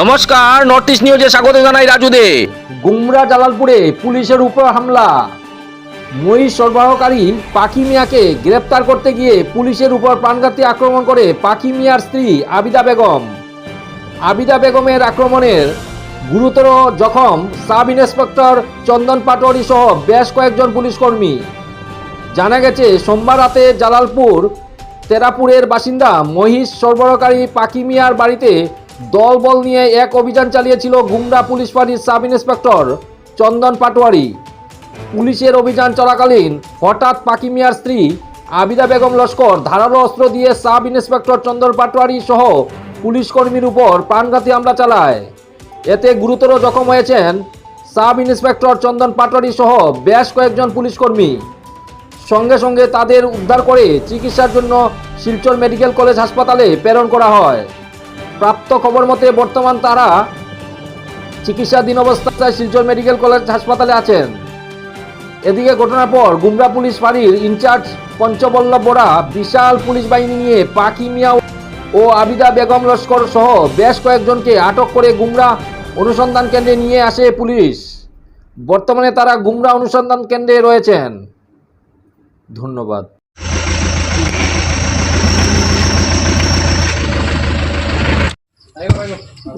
নমস্কার north east নিউজে স্বাগত জানাই রাজু দে গুমরা জালালপুরে পুলিশের উপর হামলা। মহিষ সরবরাহকারী পাখি মিয়াকে গ্রেপ্তার করতে গিয়ে পুলিশের উপর প্রাণঘাতী আক্রমণ করে পাখি মিয়ার স্ত্রী আবিদা বেগম। আবিদা বেগমের আক্রমণের গুরুতর জখম সাব ইন্সপেক্টর চন্দন পাটোয়ারি সহ বেশ কয়েকজন পুলিশকর্মী জানা গেছে, সোমবার রাতে জালালপুর, তেরাপুরের বাসিন্দা মহিষ সরবরাহকারী পাখি মিয়ার বাড়িতে দলবল নিয়ে এক অভিযান চালিয়েছিল গুমরা পুলিশ ফাঁড়ির সাব ইন্সপেক্টর চন্দন পাটোয়ারি। পুলিশের অভিযান চলাকালীন হঠাৎ পাখি মিয়ার স্ত্রী আবিদা বেগম লস্কর ধারালো অস্ত্র দিয়ে সাব ইন্সপেক্টর চন্দন পাটোয়ারি সহ পুলিশ কর্মীর উপর প্রাণঘাতী হামলা চালায়। এতে গুরুতর জখম হয়েছেন সাব ইন্সপেক্টর চন্দন পাটোয়ারি সহ বেশ কয়েকজন পুলিশ কর্মী। সঙ্গে সঙ্গে তাদের উদ্ধার করে চিকিৎসার জন্য শিলচর মেডিকেল কলেজ হাসপাতালে প্রেরণ করা হয়। প্রাপ্ত খবর মতে বর্তমান তারা চিকিৎসাধীন অবস্থায় শিলচর মেডিকেল কলেজ হাসপাতালে আছেন। এদিকে ঘটনার পর গুমরা পুলিশ ফাঁড়ির ইনচার্জ পঞ্চবল্লভ বোরা বিশাল পুলিশ বাহিনী নিয়ে পাখি মিয়া ও আবিদা বেগম লস্কর সহ বেশ কয়েকজনকে আটক করে গুমরা অনুসন্ধান কেন্দ্রে নিয়ে আসে পুলিশ। বর্তমানে তারা গুমরা অনুসন্ধান কেন্দ্রে রয়েছেন। ধন্যবাদ।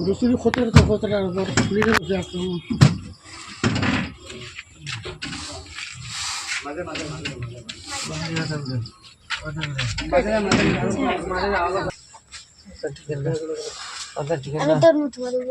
দুসরি ক্ষতির তো আক্রমণ আমি তোর মতো বলব